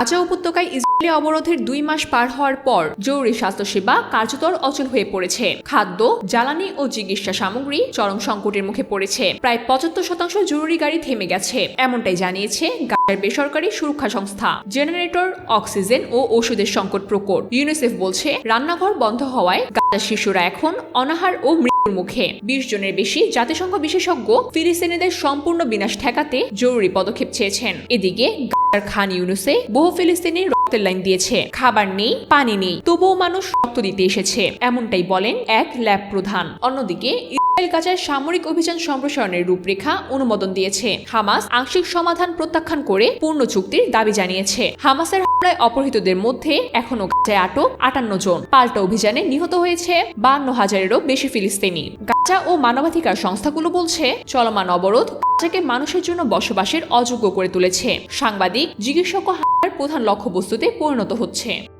গাজা উপত্যকায় ইসরায়েলি অবরোধের দুই মাস পার হওয়ার পর জরুরি স্বাস্থ্যসেবা কার্যতর অচল হয়ে পড়েছে। খাদ্য, জ্বালানি ও চিকিৎসা সামগ্রী চরম সংকটের মুখে পড়েছে। প্রায় পঁচাত্তর শতাংশ জরুরি গাড়ি থেমে গেছে, এমনটাই জানিয়েছে গাজার বেসরকারি সুরক্ষা সংস্থা। জেনারেটর, অক্সিজেন ও ওষুধের সংকট প্রকট। ইউনিসেফ বলছে, রান্নাঘর বন্ধ হওয়ায় গাজার শিশুরা এখন অনাহার ও মৃত্যুর মুখে। বিশ জনের বেশি জাতিসংঘ বিশেষজ্ঞ ফিলিস্তিনিদের সম্পূর্ণ বিনাশ ঠেকাতে জরুরি পদক্ষেপ চেয়েছেন। এদিকে গাজার খান ইউনুসে বহু ফিলিস্তিনি রক্তের লাইন দিয়েছে। খাবার নেই, পানি নেই, তবুও মানুষ রক্ত দিতে এসেছে। এমনটাই বলেন এক ল্যাব প্রধান। অন্যদিকে, ইসরায়েল গাজার সামরিক অভিযান সম্প্রসারণের রূপরেখা অনুমোদন দিয়েছে। হামাস আংশিক সমাধান প্রত্যাখ্যান করে পূর্ণ চুক্তির দাবি জানিয়েছে। হামাসের হামলায় অপহৃতদের মধ্যে এখনও গাজায় আটক আটান্ন জন। পাল্টা অভিযানে নিহত হয়েছে বান্ন হাজারেরও বেশি ফিলিস্তিনি। গাজা ও মানবাধিকার সংস্থাগুলো বলছে, চলমান অবরোধ গাজাকে মানুষের জন্য বসবাসের অযোগ্য করে তুলেছে। সাংবাদিক চিকিৎসক প্রধান লক্ষ্যবস্তুতে পরিণত হচ্ছে।